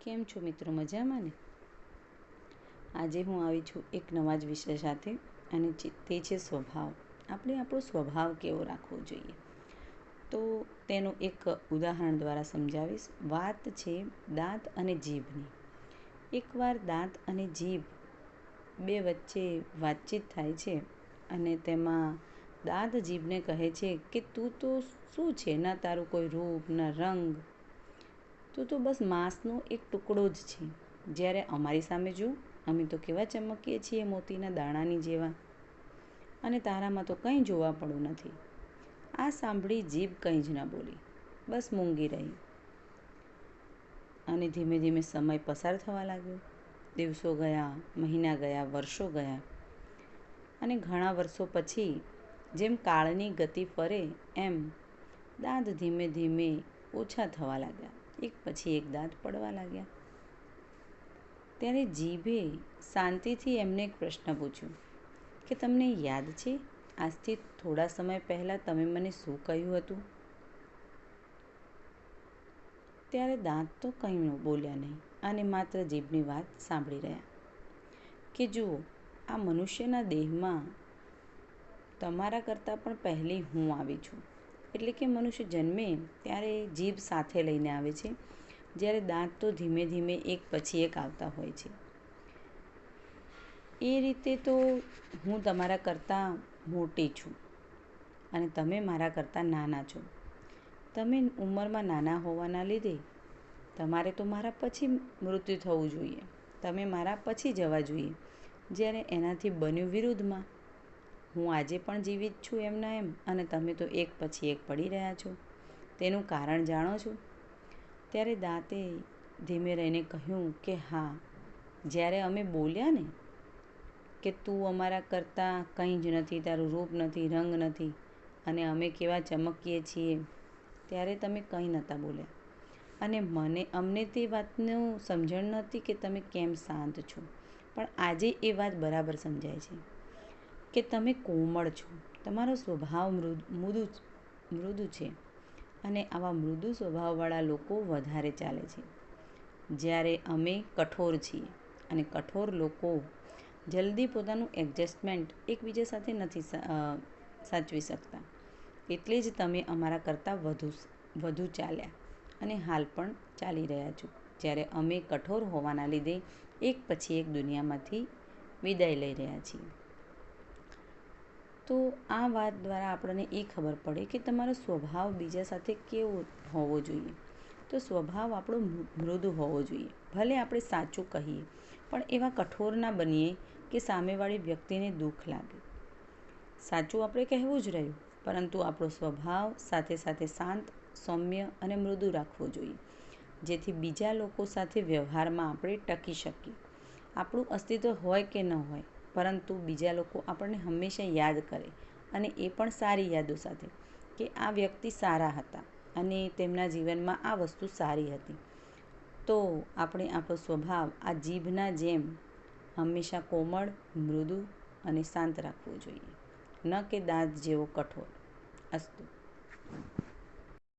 કેમ છો મિત્રો? મજામાં ને? આજે હું આવી છું એક નવા જ વિષય સાથે અને તે છે સ્વભાવ. આપણે આપણો સ્વભાવ કેવો રાખવો જોઈએ? તો તેનું એક ઉદાહરણ દ્વારા સમજાવીશ. વાત છે દાંત અને જીભની. એકવાર દાંત અને જીભ બે વચ્ચે વાતચીત થાય છે અને તેમાં દાંત જીભને કહે છે કે તું તો શું છે? ના તારું કોઈ રૂપ, ના રંગ તું તો બસ માંસનો એક ટુકડો જ છે. જ્યારે અમારી સામે જો, અમે તો કેવા ચમકીએ છીએ મોતીના દાણાની જેવા. અને તારામાં તો કંઈ જોવા પડું નથી. આ સાંભળી જીભ કંઈ જ ન બોલી. બસ મૂંગી રહી. અને ધીમે ધીમે સમય પસાર થવા લાગ્યો. દિવસો ગયા, મહિના ગયા, વર્ષો ગયા. અને ઘણા વર્ષો પછી, જેમ કાળની ગતિ ફરે, એમ દાંત ધીમે ધીમે ઓછા થવા લાગ્યા. એક પછી એક દાંત પડવા લાગ્યા. ત્યારે જીભે શાંતિથી એમને એક પ્રશ્ન પૂછ્યો કે, તમને યાદ છે આજથી થોડા સમય પહેલાં તમે મને શું કહ્યું હતું? ત્યારે દાંત તો કંઈ બોલ્યા નહીં અને માત્ર જીભની વાત સાંભળી રહ્યા. કે જુઓ, આ મનુષ્યના દેહમાં તમારા કરતાં પણ પહેલી હું આવી છું. એટલે કે મનુષ્ય જન્મે ત્યારે જીભ સાથે લઈને આવે છે. જ્યારે દાંત તો ધીમે ધીમે એક પછી એક આવતા હોય છે. એ રીતે તો હું તમારા કરતાં મોટી છું અને તમે મારા કરતાં નાના છો. તમે ઉંમરમાં નાના હોવાના લીધે તમારે તો મારા પછી મૃત્યુ થવું જોઈએ. તમે મારા પછી જવા જોઈએ. જ્યારે એનાથી બન્યું વિરુદ્ધમાં હું આજે પણ જીવિત છું એમના એમ અને તમે તો એક પછી એક પડી રહ્યા છો. તેનું કારણ જાણો છો? ત્યારે દાંતે ધીમે રહીને કહ્યું કે હા, જ્યારે અમે બોલ્યા ને કે તું અમારા કરતાં કંઈ જ નથી, તારું રૂપ નથી, રંગ નથી અને અમે કેવા ચમકીએ છીએ, ત્યારે તમે કંઈ નહોતા બોલ્યા. અને મને, અમને તે વાતનું સમજણ નહોતી કે તમે કેમ શાંત છો. પણ આજે એ વાત બરાબર સમજાય છે. કે તમે કોમળ છો. તમારો સ્વભાવ મૃદુ મૃદુ છે અને આવા મૃદુ સ્વભાવવાળા લોકો વધારે ચાલે છે. જ્યારે અમે કઠોર છીએ અને કઠોર લોકો જલ્દી પોતાનું એડજસ્ટમેન્ટ એકબીજા સાથે નથી સાચવી શકતા. એટલે જ તમે અમારા કરતાં વધુ વધુ ચાલ્યા અને હાલ પણ ચાલી રહ્યા છો. જ્યારે અમે કઠોર હોવાના લીધે એક પછી એક દુનિયામાંથી વિદાય લઈ રહ્યા છીએ. તો આ વાત દ્વારા આપણને એ ખબર પડે કે તમારો સ્વભાવ બીજા સાથે કેવો હોવો જોઈએ. તો સ્વભાવ આપણો મૃદુ હોવો જોઈએ. ભલે આપણે સાચું કહીએ, પણ એવા કઠોર ના બનીએ કે સામેવાળી વ્યક્તિને દુઃખ લાગે. સાચું આપણે કહેવું જ રહ્યું, પરંતુ આપણો સ્વભાવ સાથે સાથે શાંત, સૌમ્ય અને મૃદુ રાખવો જોઈએ, જેથી બીજા લોકો સાથે વ્યવહારમાં આપણે ટકી શકીએ. આપણું અસ્તિત્વ હોય કે ન હોય પરંતુ બીજા લોકો આપણને હંમેશા યાદ કરે અને એ પણ સારી યાદો સાથે કે આ વ્યક્તિ સારા હતા અને તેમના જીવનમાં આ વસ્તુ સારી હતી. તો આપણે આપણો સ્વભાવ આ જીભના જેમ હંમેશા કોમળ, મૃદુ અને શાંત રાખવો જોઈએ. ન કે દાંત જેવો કઠોર. અસ્તુ.